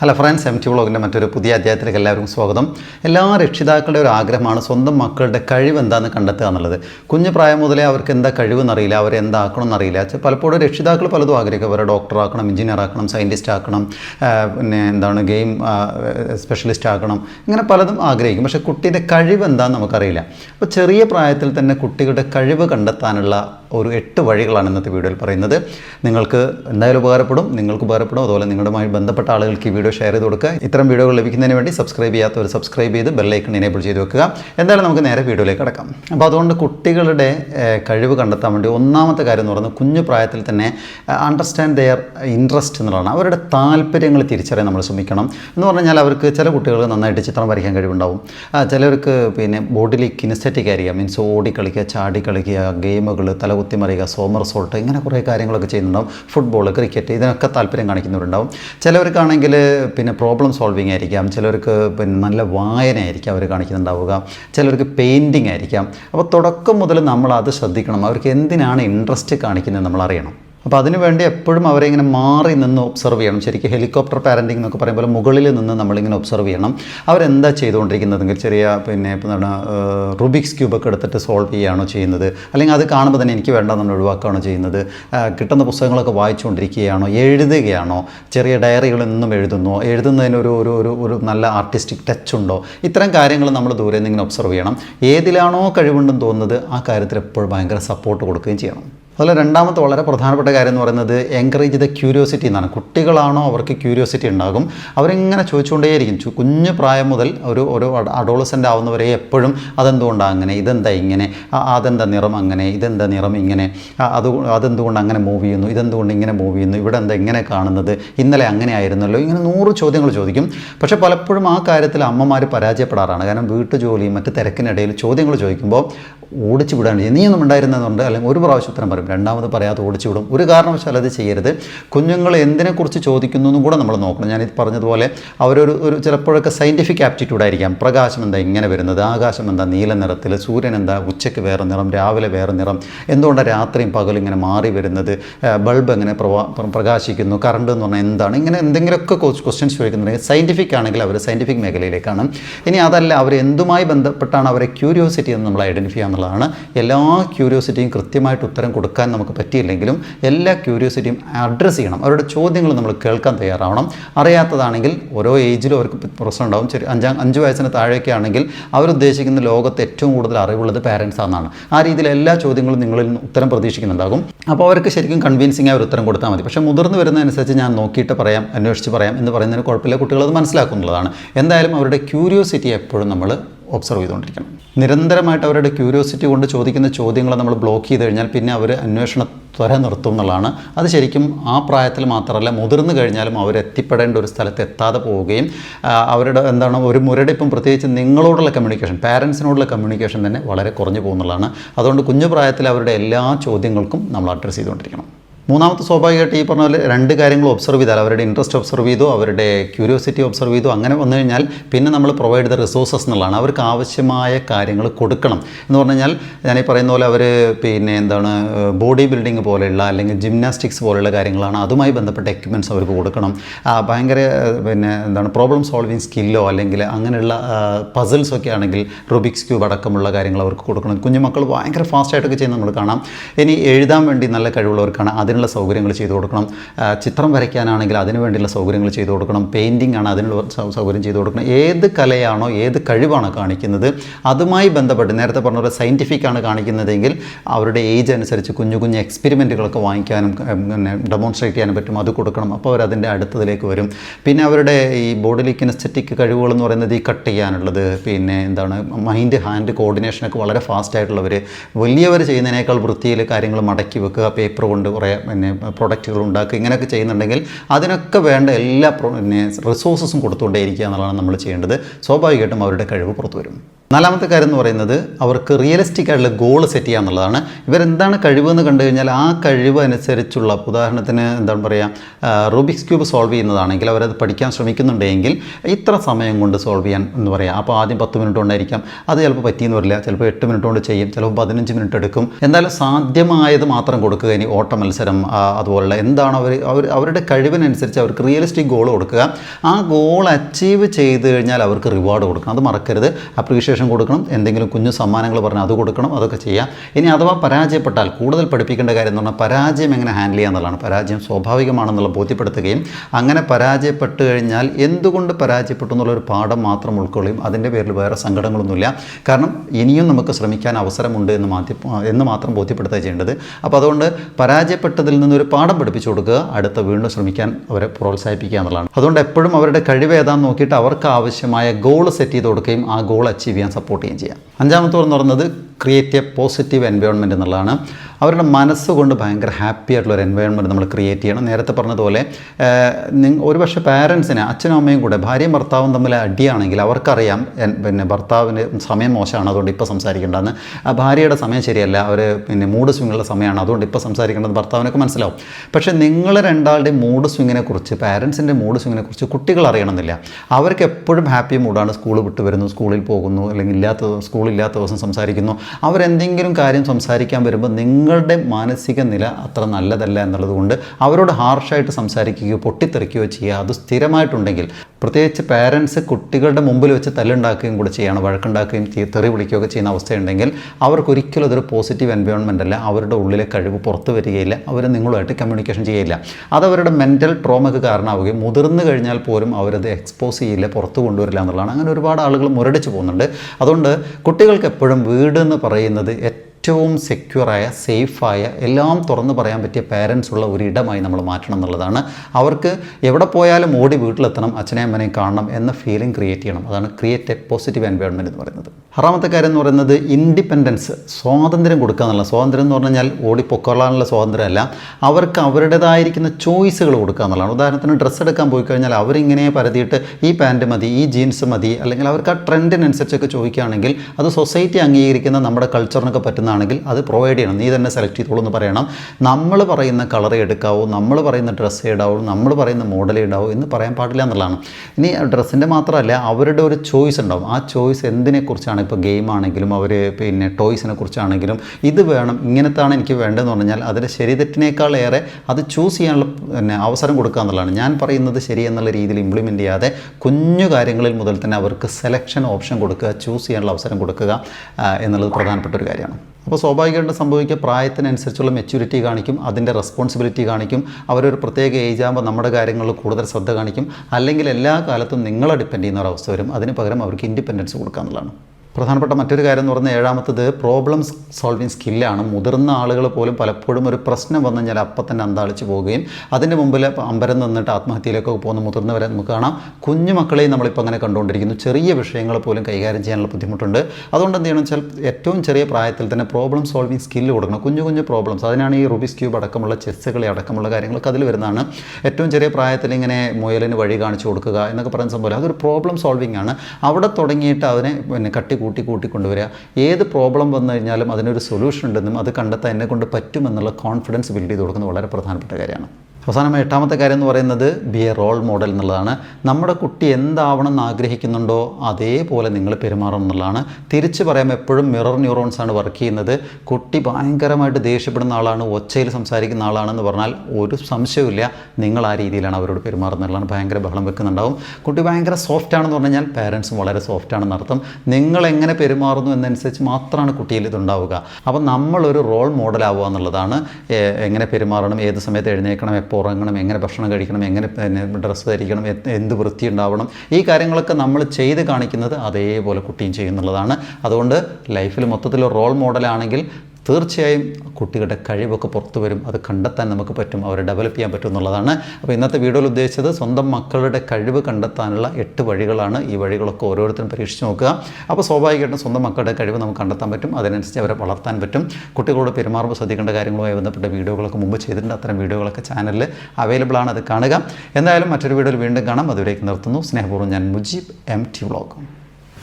Hello friends M T വ്ളോഗിന്റെ മറ്റൊരു പുതിയ അധ്യായത്തിലേക്ക് എല്ലാവർക്കും സ്വാഗതം. എല്ലാ രക്ഷിതാക്കളുടെ ഒരു ആഗ്രഹമാണ് സ്വന്തം മക്കളുടെ കഴിവ് എന്താണെന്ന് കണ്ടെത്തുക എന്നുള്ളത്. കുഞ്ഞു പ്രായം മുതലേ അവർക്ക് എന്താ കഴിവെന്നറിയില്ല അവർ എന്താക്കണം എന്നറിയില്ല പലപ്പോഴും രക്ഷിതാക്കൾ പലതും ആഗ്രഹിക്കും. അവരെ ഡോക്ടർ ആക്കണം എഞ്ചിനീയർ ആക്കണം സയന്റിസ്റ്റ് ആക്കണം പിന്നെ എന്താണ് ഗെയിം സ്പെഷ്യലിസ്റ്റ് ആക്കണം. ഇങ്ങനെ പലതും ആഗ്രഹിക്കും. പക്ഷേ കുട്ടിയുടെ കഴിവ് എന്താണെന്ന് നമുക്കറിയില്ല. അപ്പോൾ ചെറിയ പ്രായത്തിൽ തന്നെ കുട്ടികളുടെ കഴിവ് കണ്ടെത്താനുള്ള ഒരു എട്ട് വഴികളാണ് ഇന്നത്തെ വീഡിയോയിൽ പറയുന്നത്. നിങ്ങൾക്ക് എന്തായാലും ഉപകാരപ്പെടും നിങ്ങൾക്ക് ഉപകാരപ്പെടും. അതുപോലെ നിങ്ങളുമായി ബന്ധപ്പെട്ട ആളുകൾക്ക് ഈ വീഡിയോ ഷെയർ ചെയ്ത് കൊടുക്കുക. ഇത്തരം വീഡിയോകൾ ലഭിക്കുന്നതിന് വേണ്ടി സബ്സ്ക്രൈബ് ചെയ്യാത്തവർ സബ്സ്ക്രൈബ് ചെയ്ത് ബെല്ലൈക്കൺ എനേബിൾ ചെയ്ത് വെക്കുക. എന്തായാലും നമുക്ക് നേരെ വീഡിയോയിലേക്ക് കടക്കാം. അപ്പോൾ അതുകൊണ്ട് കുട്ടികളുടെ കഴിവ് കണ്ടെത്താൻ വേണ്ടി ഒന്നാമത്തെ കാര്യം എന്ന് പറയുന്നത് കുഞ്ഞു പ്രായത്തിൽ തന്നെ അണ്ടർസ്റ്റാൻഡ് ദെയർ ഇൻട്രസ്റ്റ് എന്നുള്ളതാണ്. അവരുടെ താല്പര്യങ്ങൾ തിരിച്ചറിയാൻ നമ്മൾ ശ്രമിക്കണം. എന്ന് പറഞ്ഞാൽ അവർക്ക് ചില കുട്ടികൾക്ക് നന്നായിട്ട് ചിത്രം വരയ്ക്കാൻ കഴിവുണ്ടാവും. ചിലർക്ക് പിന്നെ ബോഡിയിൽ കിനസ്തറ്റിക് ആയിരിക്കാം. മീൻസ് ഓടി കളിക്കുക ചാടി കളിക്കുക ഗെയിമുകൾ തലകുത്തി മറിയുക സോമർ സോൾട്ട് ഇങ്ങനെ കുറേ കാര്യങ്ങളൊക്കെ ചെയ്യുന്നുണ്ടാവും. ഫുട്ബോൾ ക്രിക്കറ്റ് ഇതിനൊക്കെ താല്പര്യം കാണിക്കുന്നവരുണ്ടാവും. ചിലവർക്കാണെങ്കിൽ പിന്നെ പ്രോബ്ലം സോൾവിങ് ആയിരിക്കാം. ചിലവർക്ക് പിന്നെ നല്ല വായന ആയിരിക്കാം അവർ കാണിക്കുന്നുണ്ടാവുക. ചിലവർക്ക് പെയിന്റിങ് ആയിരിക്കാം. അപ്പോൾ തുടക്കം മുതൽ നമ്മൾ അത് ശ്രദ്ധിക്കണം. അവർക്ക് എന്തിനാണ് ഇൻട്രസ്റ്റ് കാണിക്കുന്നത് നമ്മൾ അറിയണം. അപ്പോൾ അതിനുവേണ്ടി എപ്പോഴും അവരെ ഇങ്ങനെ മാറി നിന്ന് ഒബ്സർവ് ചെയ്യണം. ശരിക്കും ഹെലികോപ്റ്റർ പാരന്റിംഗ് എന്നൊക്കെ പറയുമ്പോൾ മുകളിൽ നിന്ന് നമ്മളിങ്ങനെ ഒബ്സർവ് ചെയ്യണം. അവരെന്താ ചെയ്തുകൊണ്ടിരിക്കുന്നതെങ്കിൽ ചെറിയ പിന്നെ എന്താണ് റുബിക്സ് ക്യൂബൊക്കെ എടുത്തിട്ട് സോൾവ് ചെയ്യുകയാണോ ചെയ്യുന്നത്? അല്ലെങ്കിൽ അത് കാണുമ്പോൾ തന്നെ എനിക്ക് വേണ്ട നമ്മൾ ഒഴിവാക്കുകയാണോ ചെയ്യുന്നത്? കിട്ടുന്ന പുസ്തകങ്ങളൊക്കെ വായിച്ചുകൊണ്ടിരിക്കുകയാണോ? എഴുതുകയാണോ? ചെറിയ ഡയറികളിൽ നിന്നും എഴുതുന്നോ. എഴുതുന്നതിനൊരു ഒരു ഒരു ഒരു നല്ല ആർട്ടിസ്റ്റിക് ടച്ച് ഉണ്ടോ? ഇത്തരം കാര്യങ്ങൾ നമ്മൾ ദൂരെ നിന്ന് ഇങ്ങനെ ഒബ്സർവ് ചെയ്യണം. ഏതിലാണോ കഴിവുണ്ടെന്ന് തോന്നുന്നത് ആ കാര്യത്തിൽ എപ്പോഴും ഭയങ്കര സപ്പോർട്ട് കൊടുക്കുകയും ചെയ്യണം. അതുപോലെ രണ്ടാമത്തെ വളരെ പ്രധാനപ്പെട്ട കാര്യം എന്ന് പറയുന്നത് എൻകറേജ് ദ ക്യൂരിയോസിറ്റി എന്നാണ്. കുട്ടികളാണോ അവർക്ക് ക്യൂരിയോസിറ്റി ഉണ്ടാകും? അവരിങ്ങനെ ചോദിച്ചുകൊണ്ടേയിരിക്കും. കുഞ്ഞു പ്രായം മുതൽ ഒരു ഒരു അഡോളസന്റ് ആവുന്നവരെ എപ്പോഴും അതെന്തുകൊണ്ടാണ് അങ്ങനെ? ഇതെന്താ ഇങ്ങനെ? അതെന്താ നിറം അങ്ങനെ? ഇതെന്താ നിറം ഇങ്ങനെ? അത് അതെന്തുകൊണ്ട് അങ്ങനെ മൂവ് ചെയ്യുന്നു? ഇതെന്തുകൊണ്ട് ഇങ്ങനെ മൂവ് ചെയ്യുന്നു? ഇവിടെ എന്താ ഇങ്ങനെ കാണുന്നത്? ഇന്നലെ അങ്ങനെ ആയിരുന്നല്ലോ? ഇങ്ങനെ നൂറ് ചോദ്യങ്ങൾ ചോദിക്കും. പക്ഷേ പലപ്പോഴും ആ കാര്യത്തിൽ അമ്മമാർ പരാജയപ്പെടാറാണ്. കാരണം വീട്ടുജോലിയും മറ്റ് തിരക്കിനിടയിൽ ചോദ്യങ്ങൾ ചോദിക്കുമ്പോൾ ഓടിച്ചു വിടാണ് ഇനിയൊന്നും നീയൊന്നും ഉണ്ടായിരുന്നതുകൊണ്ട് അല്ലെങ്കിൽ ഒരു പ്രാവശ്യം ഉത്തരം പറയും. രണ്ടാമത് പറയാതെ ഓടിച്ചു വിടും. ഒരു കാരണവശാലും അത് ചെയ്യരുത്. കുഞ്ഞുങ്ങൾ എന്തിനെക്കുറിച്ച് ചോദിക്കുന്നു എന്നും കൂടെ നമ്മൾ നോക്കണം. ഞാനിത് പറഞ്ഞതുപോലെ അവരൊരു ഒരു ചിലപ്പോഴൊക്കെ സയന്റിഫിക് ആപ്റ്റിറ്റ്യൂഡ് ആയിരിക്കാം. പ്രകാശം എന്താ ഇങ്ങനെ വരുന്നത്? ആകാശം എന്താ നീല നിറത്തിൽ? സൂര്യൻ എന്താ ഉച്ചയ്ക്ക് വേറെ നിറം? രാവിലെ വേറെ നിറം? എന്തുകൊണ്ടാണ് രാത്രിയും പകലും ഇങ്ങനെ മാറി വരുന്നത്? ബൾബ് എങ്ങനെ പ്രകാശിക്കുന്നു? കറണ്ട് എന്ന് പറഞ്ഞാൽ എന്താണ്? ഇങ്ങനെ എന്തെങ്കിലുമൊക്കെ ക്വസ്റ്റ്യൻസ് ചോദിക്കുന്നുണ്ടെങ്കിൽ സയന്റിഫിക് ആണെങ്കിൽ അവർ സയന്റിഫിക് മേഖലയിലേക്കാണ്. ഇനി അതല്ല അവർ എന്തുമായി ബന്ധപ്പെട്ടാണ് അവരെ ക്യൂരിയോസിറ്റി എന്ന് നമ്മൾ ഐഡന്റിഫൈ ചെയ്യുക എന്നുള്ളതാണ് എല്ലാ ക്യൂരിയോസിറ്റിയും കൃത്യമായിട്ട് ഉത്തരം കൊടുക്കാൻ നമുക്ക് പറ്റിയില്ലെങ്കിലും എല്ലാ ക്യൂരിയോസിറ്റിയും അഡ്രസ്സ് ചെയ്യണം. അവരുടെ ചോദ്യങ്ങൾ നമ്മൾ കേൾക്കാൻ തയ്യാറാവണം. അറിയാത്തതാണെങ്കിൽ ഓരോ ഏജിലും അവർക്ക് പ്രശ്നം ഉണ്ടാവും ചെറിയ അഞ്ചാം അഞ്ച് വയസ്സിന് താഴേക്ക് ആണെങ്കിൽ അവരുദ്ദേശിക്കുന്ന ലോകത്ത് ഏറ്റവും കൂടുതൽ അറിവുള്ളത് പാരൻസ് ആണെന്നാണ്. ആ രീതിയിൽ എല്ലാ ചോദ്യങ്ങളും നിങ്ങളിൽ നിന്ന് ഉത്തരം പ്രതീക്ഷിക്കുന്നുണ്ടാകും. അപ്പോൾ അവർക്ക് ശരിക്കും കൺവിൻസിങ് ആയ ഉത്തരം കൊടുത്താൽ മതി. പക്ഷേ മുതിർന്നു വരുന്നതനുസരിച്ച് ഞാൻ നോക്കിയിട്ട് പറയാം അന്വേഷിച്ച് പറയാം എന്ന് പറയുന്നതിന് കുഴപ്പമില്ല. കുട്ടികൾ അത് മനസ്സിലാക്കുന്നുള്ളതാണ് എന്തായാലും അവരുടെ ക്യൂരിയോസിറ്റി എപ്പോഴും നമ്മൾ ഒബ്സർവ് ചെയ്തുകൊണ്ടിരിക്കണം. നിരന്തരമായിട്ട് അവരുടെ ക്യൂരിയോസിറ്റി കൊണ്ട് ചോദിക്കുന്ന ചോദ്യങ്ങൾ നമ്മൾ ബ്ലോക്ക് ചെയ്ത് കഴിഞ്ഞാൽ പിന്നെ അവർ അന്വേഷണ ത്വര നിർത്തും എന്നുള്ളതാണ്. അത് ശരിക്കും ആ പ്രായത്തിൽ മാത്രമല്ല മുതിർന്നു കഴിഞ്ഞാലും അവരെത്തിപ്പെടേണ്ട ഒരു സ്ഥലത്ത് എത്താതെ പോവുകയും അവരുടെ എന്താണ് ഒരു മുരടിപ്പും പ്രത്യേകിച്ച് നിങ്ങളോടുള്ള കമ്മ്യൂണിക്കേഷൻ പാരൻസിനോടുള്ള കമ്മ്യൂണിക്കേഷൻ തന്നെ വളരെ കുറഞ്ഞു പോകുന്നുള്ളതാണ്. അതുകൊണ്ട് കുഞ്ഞു പ്രായത്തിൽ അവരുടെ എല്ലാ ചോദ്യങ്ങൾക്കും നമ്മൾ അഡ്രസ്സ് ചെയ്തുകൊണ്ടിരിക്കണം. മൂന്നാമത്തെ സ്വാഭാവികമായിട്ട് ഈ പറഞ്ഞ പോലെ രണ്ട് കാര്യങ്ങൾ ഒബ്സർവ് ചെയ്താൽ അവരുടെ ഇൻട്രസ്റ്റ് ഒബ്സർവ് ചെയ്തു അവരുടെ ക്യൂരിയോസിറ്റി ഒബ്സർവ് ചെയ്തു അങ്ങനെ വന്നു കഴിഞ്ഞാൽ പിന്നെ നമ്മൾ പ്രൊവൈഡ് ദ റിസോഴ്സസ് എന്നുള്ളതാണ്. അവർക്ക് ആവശ്യമായ കാര്യങ്ങൾ കൊടുക്കണം. എന്ന് പറഞ്ഞു കഴിഞ്ഞാൽ ഈ പറയുന്ന പോലെ അവർ പിന്നെ എന്താണ് ബോഡി ബിൽഡിംഗ് പോലെയുള്ള അല്ലെങ്കിൽ ജിംനാസ്റ്റിക്സ് പോലെയുള്ള കാര്യങ്ങളാണ് അതുമായി ബന്ധപ്പെട്ട എക്യുപ്മെന്റ്സ് അവർക്ക് കൊടുക്കണം. ഭയങ്കര പിന്നെ എന്താണ് പ്രോബ്ലം സോൾവിങ് സ്കില്ലോ അല്ലെങ്കിൽ അങ്ങനെയുള്ള പസിൽസ് ഒക്കെ ആണെങ്കിൽ റുബിക്സ് ക്യൂബ് അടക്കമുള്ള കാര്യങ്ങൾ അവർക്ക് കൊടുക്കണം. കുഞ്ഞു കുഞ്ഞുമക്കൾ ഭയങ്കര ഫാസ്റ്റായിട്ടൊക്കെ ചെയ്യുന്ന നമ്മൾ കാണാം. ഇനി എഴുതാൻ വേണ്ടി നല്ല കഴിവുള്ളവർക്കാണ്. അതിനുള്ള സൗകര്യങ്ങൾ ചെയ്തു കൊടുക്കണം. ചിത്രം വരയ്ക്കാനാണെങ്കിൽ അതിന് വേണ്ടിയുള്ള സൗകര്യങ്ങൾ ചെയ്തു കൊടുക്കണം. പെയിന്റിംഗ് ആണ് അതിനുള്ള സൗകര്യം ചെയ്തു കൊടുക്കണം. ഏത് കലയാണോ ഏത് കഴിവാണോ കാണിക്കുന്നത് അതുമായി ബന്ധപ്പെട്ട് നേരത്തെ പറഞ്ഞ പോലെ സയന്റിഫിക് ആണ് കാണിക്കുന്നതെങ്കിൽ അവരുടെ ഏജ് അനുസരിച്ച് കുഞ്ഞു കുഞ്ഞു എക്സ്പെരിമെന്റുകളൊക്കെ വാങ്ങിക്കാനും പിന്നെ ഡെമോൺസ്ട്രേറ്റ് ചെയ്യാനും പറ്റും. അത് കൊടുക്കണം. അപ്പോൾ അവരതിന്റെ അടുത്തതിലേക്ക് വരും. പിന്നെ അവരുടെ ഈ ബോഡിലി കിനസ്റ്ററ്റിക് കഴിവുകൾ എന്ന് പറയുന്നത് ഈ കട്ട് ചെയ്യാനുള്ളത്. പിന്നെ എന്താണ് മൈൻഡ് ഹാൻഡ് കോർഡിനേഷനൊക്കെ വളരെ ഫാസ്റ്റ് ആയിട്ടുള്ളവർ വലിയവർ ചെയ്യുന്നതിനേക്കാൾ വൃത്തിയിൽ കാര്യങ്ങൾ മടക്കി വെക്കുക പേപ്പർ കൊണ്ട് കുറേ പിന്നെ പ്രൊഡക്റ്റുകൾ ഉണ്ടാക്കുക ഇങ്ങനെയൊക്കെ ചെയ്യുന്നുണ്ടെങ്കിൽ അതിനൊക്കെ വേണ്ട എല്ലാ പിന്നെ റിസോഴ്സസും കൊടുത്തുകൊണ്ടേയിരിക്കുക എന്നുള്ളതാണ് നമ്മൾ ചെയ്യേണ്ടത്. സ്വാഭാവികമായിട്ടും അവരുടെ കഴിവ് പുറത്തു വരും. നാലാമത്തെ കാര്യം എന്ന് പറയുന്നത് അവർക്ക് റിയലിസ്റ്റിക് ആയിട്ടുള്ള ഗോൾ സെറ്റ് ചെയ്യുക എന്നുള്ളതാണ്. ഇവരെന്താണ് കഴിവെന്ന് കണ്ടു കഴിഞ്ഞാൽ ആ കഴിവ് അനുസരിച്ചുള്ള ഉദാഹരണത്തിന് എന്താണ് പറയുക റൂബിക്സ് ക്യൂബ് സോൾവ് ചെയ്യുന്നതാണെങ്കിൽ അവരത് പഠിക്കാൻ ശ്രമിക്കുന്നുണ്ടെങ്കിൽ ഇത്ര സമയം കൊണ്ട് സോൾവ് ചെയ്യാൻ എന്ന് പറയാം. അപ്പോൾ ആദ്യം പത്ത് മിനിറ്റ് കൊണ്ടായിരിക്കാം. അത് ചിലപ്പോൾ പറ്റിയെന്ന് വരില്ല. ചിലപ്പോൾ എട്ട് മിനിറ്റ് കൊണ്ട് ചെയ്യും. ചിലപ്പോൾ പതിനഞ്ച് മിനിറ്റ് എടുക്കും. എന്തായാലും സാധ്യമായത് മാത്രം കൊടുക്കുക ഇനി ഓട്ട മത്സരം അതുപോലെയുള്ള എന്താണ് അവർ അവർ അവരുടെ കഴിവിനനുസരിച്ച് അവർക്ക് റിയലിസ്റ്റിക് ഗോൾ കൊടുക്കുക. ആ ഗോൾ അച്ചീവ് ചെയ്ത് കഴിഞ്ഞാൽ അവർക്ക് റിവാർഡ് കൊടുക്കുക അത് മറക്കരുത്. അപ്രീഷിയേഷൻ കൊടുക്കണം എന്തെങ്കിലും കുഞ്ഞു സമ്മാനങ്ങൾ പറഞ്ഞാൽ അത് കൊടുക്കണം അതൊക്കെ ചെയ്യാം. ഇനി അഥവാ പരാജയപ്പെട്ടാൽ കൂടുതൽ പഠിപ്പിക്കേണ്ട കാര്യം എന്ന് പറഞ്ഞാൽ പരാജയം എങ്ങനെ ഹാൻഡിൽ ചെയ്യുക എന്നുള്ളതാണ്. പരാജയം സ്വാഭാവികമാണെന്നുള്ള ബോധ്യപ്പെടുത്തുകയും അങ്ങനെ പരാജയപ്പെട്ട് കഴിഞ്ഞാൽ എന്തുകൊണ്ട് പരാജയപ്പെട്ടു എന്നുള്ളൊരു പാഠം മാത്രം ഉൾക്കൊള്ളുകയും അതിന്റെ പേരിൽ വേറെ സങ്കടങ്ങളൊന്നുമില്ല. കാരണം ഇനിയും നമുക്ക് ശ്രമിക്കാൻ അവസരമുണ്ട് എന്ന് മാറ്റി എന്ന് മാത്രം ബോധ്യപ്പെടുത്തുക ചെയ്യേണ്ടത്. അപ്പോൾ അതുകൊണ്ട് പരാജയപ്പെട്ടതിൽ നിന്നൊരു പാഠം പഠിപ്പിച്ചു കൊടുക്കുക അടുത്ത വീണ്ടും ശ്രമിക്കാൻ അവരെ പ്രോത്സാഹിപ്പിക്കുക എന്നുള്ളതാണ്. അതുകൊണ്ട് എപ്പോഴും അവരുടെ കഴിവ് ഏതാണെന്ന് നോക്കിയിട്ട് അവർക്ക് ആവശ്യമായ ഗോൾ സെറ്റ് ചെയ്ത് കൊടുക്കുകയും ആ ഗോൾ അച്ചീവ് ചെയ്യാൻ സപ്പോർട്ട് ചെയ്യുകയും ചെയ്യാം. അഞ്ചാമത്തെ എന്ന് പറയുന്നത് ക്രിയേറ്റ് എ പോസിറ്റീവ് എൻവയോൺമെന്റ് എന്നുള്ളതാണ്. അവരുടെ മനസ്സുകൊണ്ട് ഭയങ്കര ഹാപ്പി ആയിട്ടുള്ള ഒരു എൻവയോൺമെന്റ് നമ്മൾ ക്രിയേറ്റ് ചെയ്യണം. നേരത്തെ പറഞ്ഞതുപോലെ ഒരുപക്ഷെ പാരൻസിന് അച്ഛനും അമ്മയും കൂടെ ഭാര്യയും ഭർത്താവും തമ്മിൽ അടിയാണെങ്കിൽ അവർക്കറിയാം പിന്നെ ഭർത്താവിന് സമയം മോശമാണ് അതുകൊണ്ട് ഇപ്പോൾ സംസാരിക്കേണ്ടതെന്ന് ആ ഭാര്യയുടെ സമയം ശരിയല്ല അവർ പിന്നെ മൂഡ് സ്വിങ്ങുള്ള സമയമാണ് അതുകൊണ്ട് ഇപ്പോൾ സംസാരിക്കേണ്ടത് ഭർത്താവിനൊക്കെ മനസ്സിലാവും. പക്ഷേ നിങ്ങൾ രണ്ടാളുടെയും മൂഡ് സ്വിങ്ങിനെ കുറിച്ച് പാരൻസിന്റെ മൂഡ് സ്വിങ്ങിനെ കുറിച്ച് കുട്ടികൾ അറിയണമെന്നില്ല. അവർക്ക് എപ്പോഴും ഹാപ്പി മൂഡാണ് സ്കൂൾ വിട്ട് വരുന്നു സ്കൂളിൽ പോകുന്നു അല്ലെങ്കിൽ ഇല്ലാത്ത സ്കൂളില്ലാത്ത ദിവസം സംസാരിക്കുന്നു. അവരെന്തെങ്കിലും കാര്യം സംസാരിക്കാൻ വരുമ്പോൾ നിങ്ങളുടെ മാനസിക നില അത്ര നല്ലതല്ല എന്നുള്ളത് കൊണ്ട് അവരോട് ഹാർഷായിട്ട് സംസാരിക്കുകയോ പൊട്ടിത്തെറിക്കുകയോ ചെയ്യുക അത് സ്ഥിരമായിട്ടുണ്ടെങ്കിൽ പ്രത്യേകിച്ച് പാരൻസ് കുട്ടികളുടെ മുമ്പിൽ വെച്ച് തല്ലുണ്ടാക്കുകയും കൂടെ ചെയ്യണം വഴക്കുണ്ടാക്കുകയും തെറി വിളിക്കുകയൊക്കെ ചെയ്യുന്ന അവസ്ഥയുണ്ടെങ്കിൽ അവർക്കൊരിക്കലും അതൊരു പോസിറ്റീവ് എൻവയോൺമെന്റ് അല്ല അവരുടെ ഉള്ളിലെ കഴിവ് പുറത്തു വരികയില്ല അവർ നിങ്ങളുമായിട്ട് കമ്മ്യൂണിക്കേഷൻ ചെയ്യില്ല അത് അവരുടെ മെന്റൽ ട്രോമയ്ക്ക് കാരണമാവുകയും മുതിർന്നു കഴിഞ്ഞാൽ പോലും അവരത് എക്സ്പോസ് ചെയ്യില്ല പുറത്തു കൊണ്ടുവരില്ല എന്നുള്ളതാണ്. അങ്ങനെ ഒരുപാട് ആളുകൾ മുരടിച്ച് പോകുന്നുണ്ട്. അതുകൊണ്ട് കുട്ടികൾക്ക് എപ്പോഴും വീട് എന്ന് പറയുന്നത് ഏറ്റവും സെക്യൂറായ സേഫായ എല്ലാം തുറന്നു പറയാൻ പറ്റിയ പാരൻസ് ഉള്ള ഒരു ഇടമായി നമ്മൾ മാറ്റണം എന്നുള്ളതാണ്. അവർക്ക് എവിടെ പോയാലും ഓടി വീട്ടിലെത്തണം അച്ഛനെയും അമ്മനെയും കാണണം എന്ന ഫീലിംഗ് ക്രിയേറ്റ് ചെയ്യണം. അതാണ് ക്രിയേറ്റ് എ പോസിറ്റീവ് എൻവയോൺമെന്റ് എന്ന് പറയുന്നത്. ആറാമത്തെ കാര്യം എന്ന് പറയുന്നത് ഇൻഡിപെൻഡൻസ് സ്വാതന്ത്ര്യം കൊടുക്കുക എന്നുള്ള. സ്വാതന്ത്ര്യം എന്ന് പറഞ്ഞാൽ കഴിഞ്ഞാൽ ഓടിപ്പൊക്കൊള്ളാനുള്ള സ്വാതന്ത്ര്യമല്ല. അവർക്ക് അവരുടേതായിരിക്കുന്ന ചോയ്സുകൾ കൊടുക്കുക എന്നുള്ളതാണ്. ഉദാഹരണത്തിന് ഡ്രസ്സ് എടുക്കാൻ പോയി കഴിഞ്ഞാൽ അവരിങ്ങനെ പരതിയിട്ട് ഈ പാന്റ് മതി ഈ ജീൻസ് മതി അല്ലെങ്കിൽ അവർക്ക് ആ ട്രെൻഡിനനുസരിച്ചൊക്കെ ചോദിക്കുകയാണെങ്കിൽ അത് സൊസൈറ്റി അംഗീകരിക്കുന്ന നമ്മുടെ കൾച്ചറിനൊക്കെ പറ്റുന്നതാണെങ്കിൽ അത് പ്രൊവൈഡ് ചെയ്യണം. നീ തന്നെ സെലക്ട് ചെയ്തോളൂ എന്ന് പറയണം. നമ്മൾ പറയുന്ന കളറേ എടുക്കാവൂ നമ്മൾ പറയുന്ന ഡ്രസ്സ് ഇടാവൂ നമ്മൾ പറയുന്ന മോഡൽ ഇടാവൂ എന്ന് പറയാൻ പാടില്ല എന്നുള്ളതാണ്. ഇനി ഡ്രസ്സിന്റെ മാത്രമല്ല അവരുടെ ഒരു ചോയ്സ് ഉണ്ടാവും. ആ ചോയ്സ് എന്തിനെക്കുറിച്ചാണ് ഇപ്പോൾ ഗെയിം ആണെങ്കിലും അവർ പിന്നെ ടോയ്സിനെ കുറിച്ചാണെങ്കിലും ഇത് വേണം ഇങ്ങനത്താണ് എനിക്ക് വേണ്ടതെന്ന് പറഞ്ഞാൽ അതിന്റെ ശരി തെറ്റിനേക്കാൾ ഏറെ അത് ചൂസ് ചെയ്യാനുള്ള പിന്നെ അവസരം കൊടുക്കുക എന്നുള്ളതാണ്. ഞാൻ പറയുന്നത് ശരി എന്നുള്ള രീതിയിൽ ഇംപ്ലിമെന്റ് ചെയ്യാതെ കുഞ്ഞു കാര്യങ്ങളിൽ മുതൽ തന്നെ അവർക്ക് സെലക്ഷൻ ഓപ്ഷൻ കൊടുക്കുക ചൂസ് ചെയ്യാനുള്ള അവസരം കൊടുക്കുക എന്നുള്ളത് പ്രധാനപ്പെട്ട ഒരു കാര്യമാണ്. അപ്പോൾ സ്വാഭാവികമായിട്ടും സംഭവിക്കുക പ്രായത്തിനനുസരിച്ചുള്ള മെച്യൂരിറ്റി കാണിക്കും അതിന്റെ റെസ്പോൺസിബിലിറ്റി കാണിക്കും അവരൊരു പ്രത്യേക ഏജ് ആകുമ്പോൾ നമ്മുടെ കാര്യങ്ങളിൽ കൂടുതൽ ശ്രദ്ധ കാണിക്കും അല്ലെങ്കിൽ എല്ലാ കാലത്തും നിങ്ങളെ ഡിപ്പെൻഡ് ചെയ്യുന്ന ഒരു അവസ്ഥ വരും. അതിന് പകരം അവർക്ക് ഇൻഡിപെൻഡൻസ് കൊടുക്കുക എന്നുള്ളതാണ്. പ്രധാനപ്പെട്ട മറ്റൊരു കാര്യം എന്ന് പറഞ്ഞാൽ ഏഴാമത്തത് പ്രോബ്ലം സോൾവിങ് സ്കില്ലാണ് മുതിർന്ന ആളുകൾ പോലും പലപ്പോഴും ഒരു പ്രശ്നം വന്നു കഴിഞ്ഞാൽ അപ്പം തന്നെ അന്താളിച്ച് പോവുകയും അതിന്റെ മുമ്പിൽ അമ്പരം നിന്നിട്ട് ആത്മഹത്യയിലേക്കൊക്കെ പോകുന്ന മുതിർന്നവരെ നമുക്ക് കാണാം. കുഞ്ഞു മക്കളെയും നമ്മളിപ്പോൾ അങ്ങനെ കണ്ടുകൊണ്ടിരിക്കുന്നു. ചെറിയ വിഷയങ്ങൾ പോലും കൈകാര്യം ചെയ്യാനുള്ള ബുദ്ധിമുട്ടുണ്ട്. അതുകൊണ്ട് എന്ത് ചെയ്യണം വെച്ചാൽ ഏറ്റവും ചെറിയ പ്രായത്തിൽ തന്നെ പ്രോബ്ലം സോൾവിങ് സ്കില്ല് കൊടുക്കണം. കുഞ്ഞു കുഞ്ഞു പ്രോബ്ലംസ് അതിനാണ് ഈ റുബിസ് ക്യൂബ് അടക്കമുള്ള ചെസ് കളി അടക്കമുള്ള കാര്യങ്ങളൊക്കെ അതിൽ വരുന്നതാണ്. ഏറ്റവും ചെറിയ പ്രായത്തിൽ ഇങ്ങനെ മുയലിന് വഴി കാണിച്ചു കൊടുക്കുക എന്നൊക്കെ പറയുന്ന സംഭവം അതൊരു പ്രോബ്ലം സോൾവിങ് ആണ്. അവിടെ തുടങ്ങിയിട്ട് അതിനെ പിന്നെ കട്ടി കൂട്ടി കൂട്ടി കൊണ്ടുവരിക. ഏത് പ്രോബ്ലം വന്നു കഴിഞ്ഞാലും അതിനൊരു സൊല്യൂഷൻ ഉണ്ടെന്നും അത് കണ്ടെത്താൻ എന്നെ കൊണ്ട് പറ്റുമെന്നുള്ള കോൺഫിഡൻസ് ബിൽഡ് ചെയ്ത് കൊടുക്കുന്നത് വളരെ പ്രധാനപ്പെട്ട കാര്യമാണ്. അവസാനമായി എട്ടാമത്തെ കാര്യം എന്ന് പറയുന്നത് ബി എ റോൾ മോഡൽ എന്നുള്ളതാണ്. നമ്മുടെ കുട്ടി എന്താവണം എന്ന് ആഗ്രഹിക്കുന്നുണ്ടോ അതേപോലെ നിങ്ങൾ പെരുമാറണം എന്നുള്ളതാണ്. തിരിച്ച് പറയാം എപ്പോഴും മിറർ ന്യൂറോൺസ് ആണ് വർക്ക് ചെയ്യുന്നത്. കുട്ടി ഭയങ്കരമായിട്ട് ദേഷ്യപ്പെടുന്ന ആളാണ് ഒച്ചയിൽ സംസാരിക്കുന്ന ആളാണെന്ന് പറഞ്ഞാൽ ഒരു സംശയവുമില്ല. നിങ്ങൾ ആ രീതിയിലാണ് അവരോട് പെരുമാറുന്നതാണ് ഭയങ്കര ബഹളം വെക്കുന്നുണ്ടാവും. കുട്ടി ഭയങ്കര സോഫ്റ്റ് ആണെന്ന് പറഞ്ഞു കഴിഞ്ഞാൽ പാരൻസും വളരെ സോഫ്റ്റ് ആണെന്ന് അർത്ഥം. നിങ്ങൾ എങ്ങനെ പെരുമാറുന്നു എന്നനുസരിച്ച് മാത്രമാണ് കുട്ടിയിൽ ഇതുണ്ടാവുക. അപ്പം നമ്മളൊരു റോൾ മോഡലാവുക എന്നുള്ളതാണ് എങ്ങനെ പെരുമാറണം ഏത് സമയത്ത് എഴുന്നേൽക്കണം എപ്പോൾ ഉറങ്ങണം എങ്ങനെ ഭക്ഷണം കഴിക്കണം എങ്ങനെ ഡ്രസ്സ് ധരിക്കണം എന്ത് വൃത്തി ഉണ്ടാവണം ഈ കാര്യങ്ങളൊക്കെ നമ്മൾ ചെയ്ത് കാണിക്കുന്നത് അതേപോലെ കുട്ടിയും ചെയ്യുന്നുള്ളതാണ് അതുകൊണ്ട് ലൈഫിൽ മൊത്തത്തിൽ റോൾ മോഡലാണെങ്കിൽ തീർച്ചയായും കുട്ടികളുടെ കഴിവൊക്കെ പുറത്തു വരും. അത് കണ്ടെത്താൻ നമുക്ക് പറ്റും. അവരെ ഡെവലപ്പ് ചെയ്യാൻ പറ്റും എന്നുള്ളതാണ്. അപ്പോൾ ഇന്നത്തെ വീഡിയോയിൽ ഉദ്ദേശിച്ചത് സ്വന്തം മക്കളുടെ കഴിവ് കണ്ടെത്താനുള്ള എട്ട് വഴികളാണ് ഈ വഴികളൊക്കെ ഓരോരുത്തരും പരീക്ഷിച്ച് നോക്കുക. അപ്പോൾ സ്വാഭാവികമായിട്ടും സ്വന്തം മക്കളുടെ കഴിവ് നമുക്ക് കണ്ടെത്താൻ പറ്റും. അതിനനുസരിച്ച് അവരെ വളർത്താൻ പറ്റും. കുട്ടികളോട് പെരുമാറുമ്പോൾ ശ്രദ്ധിക്കേണ്ട കാര്യങ്ങളുമായി ബന്ധപ്പെട്ട വീഡിയോകളൊക്കെ മുമ്പ് ചെയ്തിട്ടുണ്ട്. അത്തരം വീഡിയോകളൊക്കെ ചാനലിൽ അവൈലബിൾ ആണ്. അത് കാണുക. എന്തായാലും മറ്റൊരു വീഡിയോയിൽ വീണ്ടും കാണാം. അതുവരേക്ക് നിർത്തുന്നു. സ്നേഹപൂർവം ഞാൻ മുജീബ് എം ടി വ്ളോഗ്